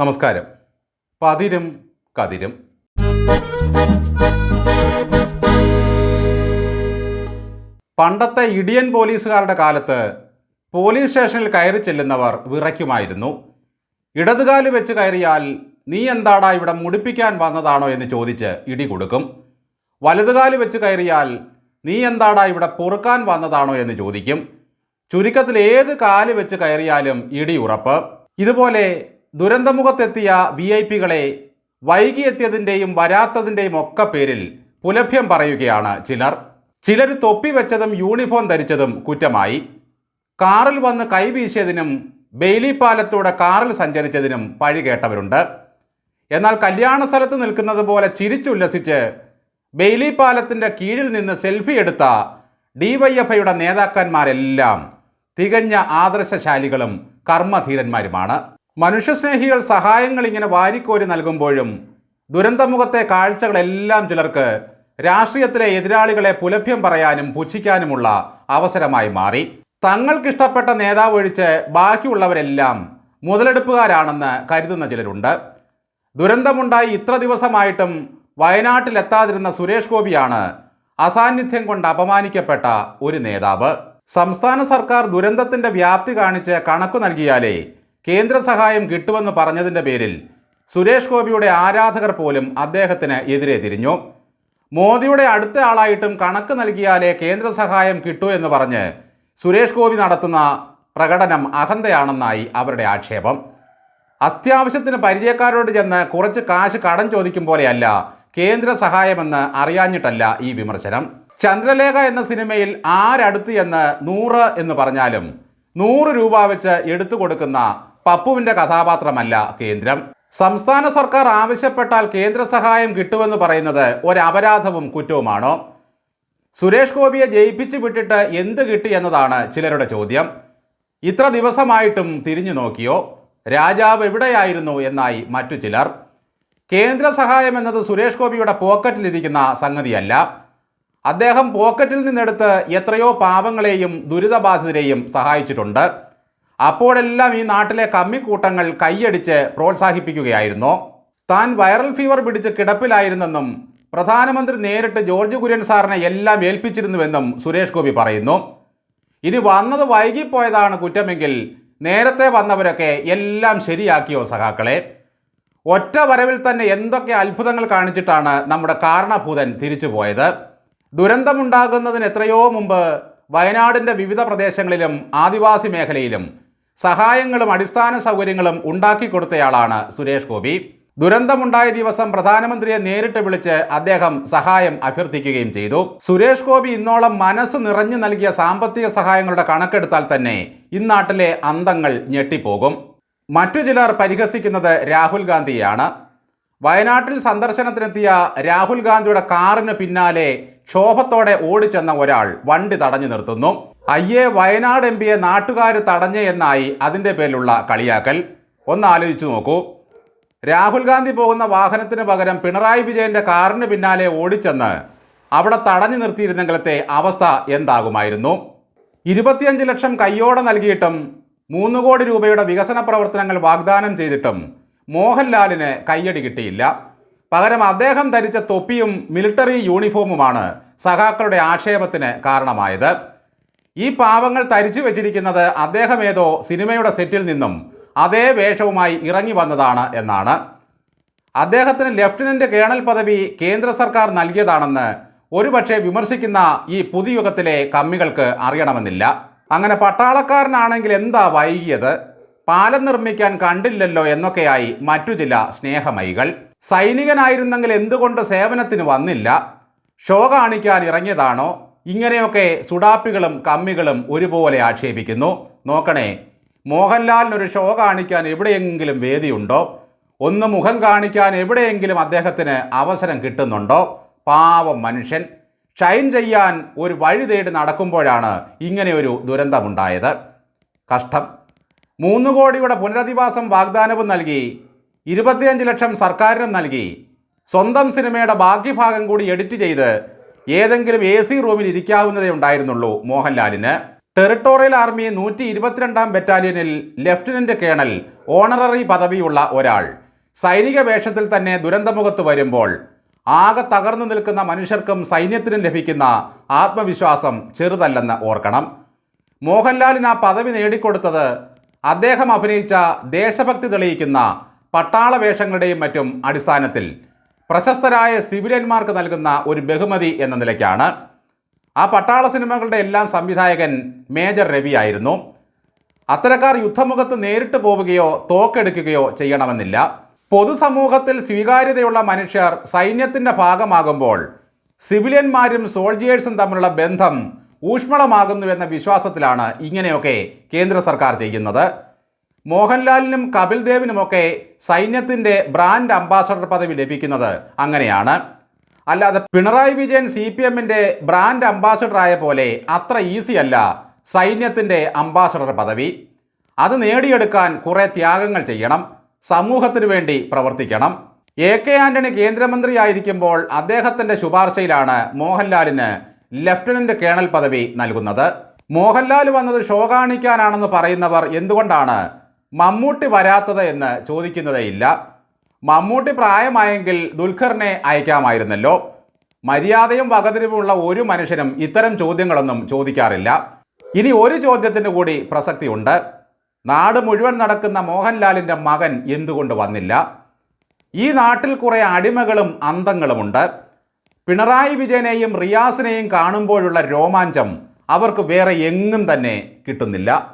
നമസ്കാരം. പതിരും കതിരും. പണ്ടത്തെ ഇടിയൻ പോലീസുകാരുടെ കാലത്ത് പോലീസ് സ്റ്റേഷനിൽ കയറി ചെല്ലുന്നവർ വിറയ്ക്കുമായിരുന്നു. ഇടതുകാൽ വെച്ച് കയറിയാൽ നീ എന്താടാ ഇവിടെ മുടിപ്പിക്കാൻ വന്നതാണോ എന്ന് ചോദിച്ച് ഇടി കൊടുക്കും. വലതുകാൽ വെച്ച് കയറിയാൽ നീ എന്താടാ ഇവിടെ പൊറുക്കാൻ വന്നതാണോ എന്ന് ചോദിക്കും. ചുരുക്കത്തിൽ ഏത് കാൽ വെച്ച് കയറിയാലും ഇടി ഉറപ്പ്. ഇതുപോലെ ദുരന്തമുഖത്തെത്തിയ വി ഐ പികളെ വൈകിയെത്തിയതിന്റെയും വരാത്തതിന്റെയും ഒക്കെ പേരിൽ പുലഭ്യം പറയുകയാണ് ചിലർ. ചിലർ തൊപ്പി വെച്ചതും യൂണിഫോം ധരിച്ചതും കുറ്റമായി. കാറിൽ വന്ന് കൈവീശിയതിനും ബെയിലി പാലത്തൂടെ കാറിൽ സഞ്ചരിച്ചതിനും പഴി കേട്ടവരുണ്ട്. എന്നാൽ കല്യാണ സ്ഥലത്ത് നിൽക്കുന്നത് പോലെ ചിരിച്ചുല്ലസിച്ച് ബെയിലി പാലത്തിന്റെ കീഴിൽ നിന്ന് സെൽഫി എടുത്ത ഡിവൈഎഫ്ഐയുടെ നേതാക്കന്മാരെല്ലാം തികഞ്ഞ ആദർശശാലികളും കർമ്മധീരന്മാരുമാണ്. മനുഷ്യസ്നേഹികൾ സഹായങ്ങൾ ഇങ്ങനെ വാരിക്കോരി നൽകുമ്പോഴും ദുരന്തമുഖത്തെ കാഴ്ചകളെല്ലാം ചിലർക്ക് രാഷ്ട്രീയത്തിലെ എതിരാളികളെ പുലഭ്യം പറയാനും പുച്ഛിക്കാനുമുള്ള അവസരമായി മാറി. തങ്ങൾക്കിഷ്ടപ്പെട്ട നേതാവ് ഒഴിച്ച് ബാക്കിയുള്ളവരെല്ലാം മുതലെടുപ്പുകാരാണെന്ന് കരുതുന്ന ചിലരുണ്ട്. ദുരന്തമുണ്ടായി ഇത്ര ദിവസമായിട്ടും വയനാട്ടിലെത്താതിരുന്ന സുരേഷ് ഗോപിയാണ് അസാന്നിധ്യം കൊണ്ട് അപമാനിക്കപ്പെട്ട ഒരു നേതാവ്. സംസ്ഥാന സർക്കാർ ദുരന്തത്തിന്റെ വ്യാപ്തി കാണിച്ച് കണക്കു നൽകിയാലേ കേന്ദ്ര സഹായം കിട്ടുമെന്ന് പറഞ്ഞതിന്റെ പേരിൽ സുരേഷ് ഗോപിയുടെ ആരാധകർ പോലും അദ്ദേഹത്തിന് എതിരെ തിരിഞ്ഞു. മോദിയുടെ അടുത്ത ആളായിട്ടും കണക്ക് നൽകിയാലേ കേന്ദ്ര സഹായം കിട്ടൂ എന്ന് പറഞ്ഞ് സുരേഷ് ഗോപി നടത്തുന്ന പ്രകടനം അഹന്തയാണെന്നായി അവരുടെ ആക്ഷേപം. അത്യാവശ്യത്തിന് പരിചയക്കാരോട് ചെന്ന് കുറച്ച് കാശ് കടം ചോദിക്കും പോലെയല്ല കേന്ദ്ര സഹായമെന്ന് അറിയാഞ്ഞിട്ടല്ല ഈ വിമർശനം. ചന്ദ്രലേഖ എന്ന സിനിമയിൽ ആരടുത്ത് എന്ന് നൂറ് എന്ന് പറഞ്ഞാലും നൂറ് രൂപ വെച്ച് എടുത്തു കൊടുക്കുന്ന പപ്പുവിന്റെ കഥാപാത്രമല്ല കേന്ദ്രം. സംസ്ഥാന സർക്കാർ ആവശ്യപ്പെട്ടാൽ കേന്ദ്ര സഹായം കിട്ടുമെന്ന് പറയുന്നത് ഒരപരാധവും കുറ്റവുമാണോ? സുരേഷ് ഗോപിയെ ജയിപ്പിച്ചു വിട്ടിട്ട് എന്ത് കിട്ടി എന്നതാണ് ചിലരുടെ ചോദ്യം. ഇത്ര ദിവസമായിട്ടും തിരിഞ്ഞു നോക്കിയോ? രാജാവ് എവിടെയായിരുന്നു എന്നായി മറ്റു ചിലർ. കേന്ദ്ര സഹായം എന്നത് സുരേഷ് ഗോപിയുടെ പോക്കറ്റിലിരിക്കുന്ന സംഗതിയല്ല. അദ്ദേഹം പോക്കറ്റിൽ നിന്നെടുത്ത് എത്രയോ പാവങ്ങളെയും ദുരിതബാധിതരെയും സഹായിച്ചിട്ടുണ്ട്. അപ്പോഴെല്ലാം ഈ നാട്ടിലെ കമ്മിക്കൂട്ടങ്ങൾ കൈയടിച്ച് പ്രോത്സാഹിപ്പിക്കുകയായിരുന്നു. താൻ വൈറൽ ഫീവർ പിടിച്ച് കിടപ്പിലായിരുന്നെന്നും പ്രധാനമന്ത്രി നേരിട്ട് ജോർജ് കുര്യൻ സാറിനെ എല്ലാം ഏൽപ്പിച്ചിരുന്നുവെന്നും സുരേഷ് ഗോപി പറയുന്നു. ഇനി വന്നത് വൈകിപ്പോയതാണ് കുറ്റമെങ്കിൽ നേരത്തെ വന്നവരൊക്കെ എല്ലാം ശരിയാക്കിയോ സഖാക്കളെ? ഒറ്റ വരവിൽ തന്നെ എന്തൊക്കെ അത്ഭുതങ്ങൾ കാണിച്ചിട്ടാണ് നമ്മുടെ കാരണഭൂതൻ തിരിച്ചു പോയത്? ദുരന്തമുണ്ടാകുന്നതിന് എത്രയോ മുമ്പ് വയനാടിന്റെ വിവിധ പ്രദേശങ്ങളിലും ആദിവാസി മേഖലയിലും സഹായങ്ങളും അടിസ്ഥാന സൗകര്യങ്ങളും ഉണ്ടാക്കി കൊടുത്തയാളാണ് സുരേഷ് ഗോപി. ദുരന്തമുണ്ടായ ദിവസം പ്രധാനമന്ത്രിയെ നേരിട്ട് വിളിച്ച് അദ്ദേഹം സഹായം അഭ്യർത്ഥിക്കുകയും ചെയ്തു. സുരേഷ് ഗോപി ഇന്നോളം മനസ്സ് നിറഞ്ഞു നൽകിയ സാമ്പത്തിക സഹായങ്ങളുടെ കണക്കെടുത്താൽ തന്നെ ഇന്നാട്ടിലെ അന്തങ്ങൾ ഞെട്ടിപ്പോകും. മറ്റു ചിലർ പരിഹസിക്കുന്നത് രാഹുൽ ഗാന്ധിയാണ് വയനാട്ടിൽ സന്ദർശനത്തിനെത്തിയ രാഹുൽ ഗാന്ധിയുടെ കാറിന് പിന്നാലെ ക്ഷോഭത്തോടെ ഓടിച്ചെന്ന ഒരാൾ വണ്ടി തടഞ്ഞു നിർത്തുന്നു. അയ്യേ വയനാട് എം പിയെ നാട്ടുകാർ തടഞ്ഞേ എന്നായി അതിന്റെ പേരിലുള്ള കളിയാക്കൽ. ഒന്ന് ആലോചിച്ചു നോക്കൂ. രാഹുൽ ഗാന്ധി പോകുന്ന വാഹനത്തിന് പകരം പിണറായി വിജയന്റെ കാറിന് പിന്നാലെ ഓടിച്ചെന്ന് അവിടെ തടഞ്ഞു നിർത്തിയിരുന്നെങ്കിലത്തെ അവസ്ഥ എന്താകുമായിരുന്നു? ഇരുപത്തിയഞ്ച് ലക്ഷം കയ്യോടെ നൽകിയിട്ടും മൂന്ന് കോടി രൂപയുടെ വികസന പ്രവർത്തനങ്ങൾ വാഗ്ദാനം ചെയ്തിട്ടും മോഹൻലാലിന് കയ്യടി കിട്ടിയില്ല. പകരം അദ്ദേഹം ധരിച്ച തൊപ്പിയും മിലിറ്ററി യൂണിഫോമുമാണ് സഖാക്കളുടെ ആക്ഷേപത്തിന് കാരണമായത്. ഈ പാവങ്ങൾ തരിച്ചു വെച്ചിരിക്കുന്നത് അദ്ദേഹം ഏതോ സിനിമയുടെ സെറ്റിൽ നിന്നും അതേ വേഷവുമായി ഇറങ്ങി വന്നതാണ് എന്നാണ്. അദ്ദേഹത്തിന് ലഫ്റ്റനന്റ് കേണൽ പദവി കേന്ദ്ര സർക്കാർ നൽകിയതാണെന്ന് ഒരുപക്ഷെ വിമർശിക്കുന്ന ഈ പുതുയുഗത്തിലെ കമ്മികൾക്ക് അറിയണമെന്നില്ല. അങ്ങനെ പട്ടാളക്കാരനാണെങ്കിൽ എന്താ വൈകിയത്? പാലം നിർമ്മിക്കാൻ കണ്ടില്ലല്ലോ എന്നൊക്കെയായി മറ്റു ചില സ്നേഹമൈകൾ. സൈനികനായിരുന്നെങ്കിൽ എന്തുകൊണ്ട് സേവനത്തിന് വന്നില്ല? ഷോ കാണിക്കാൻ ഇറങ്ങിയതാണോ? ഇങ്ങനെയൊക്കെ സുഡാപ്പികളും കമ്മികളും ഒരുപോലെ ആക്ഷേപിക്കുന്നു. നോക്കണേ മോഹൻലാലിനൊരു ഷോ കാണിക്കാൻ എവിടെയെങ്കിലും വേദിയുണ്ടോ? ഒന്ന് മുഖം കാണിക്കാൻ എവിടെയെങ്കിലും അദ്ദേഹത്തിന് അവസരം കിട്ടുന്നുണ്ടോ? പാവം മനുഷ്യൻ. ഷൈൻ ചെയ്യാൻ ഒരു വഴി തേടി നടക്കുമ്പോഴാണ് ഇങ്ങനെയൊരു ദുരന്തമുണ്ടായത്. കഷ്ടം. മൂന്ന് കോടിയുടെ പുനരധിവാസം വാഗ്ദാനവും നൽകി ഇരുപത്തിയഞ്ച് ലക്ഷം സർക്കാരിനും നൽകി. സ്വന്തം സിനിമയുടെ ബാക്കി ഭാഗം കൂടി എഡിറ്റ് ചെയ്ത് ഏതെങ്കിലും എ സി റൂമിൽ ഇരിക്കാവുന്നതേ ഉണ്ടായിരുന്നുള്ളൂ മോഹൻലാലിന്. ടെറിട്ടോറിയൽ ആർമി നൂറ്റി ഇരുപത്തിരണ്ടാം ബറ്റാലിയനിൽ ലഫ്റ്റനന്റ് കേണൽ ഓണററി പദവിയുള്ള ഒരാൾ. സൈനിക വേഷത്തിൽ തന്നെ ദുരന്തമുഖത്ത് വരുമ്പോൾ ആകെ തകർന്നു നിൽക്കുന്ന മനുഷ്യർക്കും സൈന്യത്തിനും ലഭിക്കുന്ന ആത്മവിശ്വാസം ചെറുതല്ലെന്ന് ഓർക്കണം. മോഹൻലാലിന് ആ പദവി നേടിക്കൊടുത്തത് അദ്ദേഹം അഭിനയിച്ച ദേശഭക്തി തെളിയിക്കുന്ന പട്ടാള വേഷങ്ങളുടെയും മറ്റും അടിസ്ഥാനത്തിൽ. പ്രശസ്തരായ സിവിലിയന്മാർക്ക് നൽകുന്ന ഒരു ബഹുമതി എന്ന നിലയ്ക്കാണ്. ആ പട്ടാള സിനിമകളുടെ എല്ലാം സംവിധായകൻ മേജർ രവി ആയിരുന്നു. അത്തരക്കാർ യുദ്ധമുഖത്ത് നേരിട്ട് പോവുകയോ തോക്കെടുക്കുകയോ ചെയ്യണമെന്നില്ല. പൊതുസമൂഹത്തിൽ സ്വീകാര്യതയുള്ള മനുഷ്യർ സൈന്യത്തിന്റെ ഭാഗമാകുമ്പോൾ സിവിലിയന്മാരും സോൾജിയേഴ്സും തമ്മിലുള്ള ബന്ധം ഊഷ്മളമാകുന്നുവെന്ന വിശ്വാസത്തിലാണ് ഇങ്ങനെയൊക്കെ കേന്ദ്ര സർക്കാർ ചെയ്യുന്നത്. മോഹൻലാലിനും കപിൽ ദേവിനുമൊക്കെ സൈന്യത്തിന്റെ ബ്രാൻഡ് അംബാസഡർ പദവി ലഭിക്കുന്നത് അങ്ങനെയാണ്. അല്ലാതെ പിണറായി വിജയൻ സി പി എമ്മിന്റെ ബ്രാൻഡ് അംബാസഡർ ആയ പോലെ അത്ര ഈസി അല്ല സൈന്യത്തിന്റെ അംബാസഡർ പദവി. അത് നേടിയെടുക്കാൻ കുറേ ത്യാഗങ്ങൾ ചെയ്യണം സമൂഹത്തിനു വേണ്ടി പ്രവർത്തിക്കണം. എ കെ ആന്റണി കേന്ദ്രമന്ത്രിയായിരിക്കുമ്പോൾ അദ്ദേഹത്തിന്റെ ശുപാർശയിലാണ് മോഹൻലാലിന് ലഫ്റ്റനന്റ് കേണൽ പദവി നൽകുന്നത്. മോഹൻലാൽ വന്നത് ഷോ കാണിക്കാനാണെന്ന് പറയുന്നവർ എന്തുകൊണ്ടാണ് മമ്മൂട്ടി വരാത്തത് എന്ന് ചോദിക്കുന്നതേയില്ല മമ്മൂട്ടി പ്രായമായെങ്കിൽ ദുൽഖറിനെ അയക്കാമായിരുന്നല്ലോ. മര്യാദയും വകതിരിവുമുള്ള ഒരു മനുഷ്യനും ഇത്തരം ചോദ്യങ്ങളൊന്നും ചോദിക്കാറില്ല. ഇനി ഒരു ചോദ്യത്തിന് കൂടി പ്രസക്തിയുണ്ട്. നാട് മുഴുവൻ നടക്കുന്ന മോഹൻലാലിന്റെ മകൻ എന്തുകൊണ്ട് വന്നില്ല? ഈ നാട്ടിൽ കുറേ അടിമകളും അന്തങ്ങളുമുണ്ട്. പിണറായി വിജയനെയും റിയാസിനെയും കാണുമ്പോഴുള്ള രോമാഞ്ചം അവർക്ക് വേറെ എങ്ങും തന്നെ കിട്ടുന്നില്ല.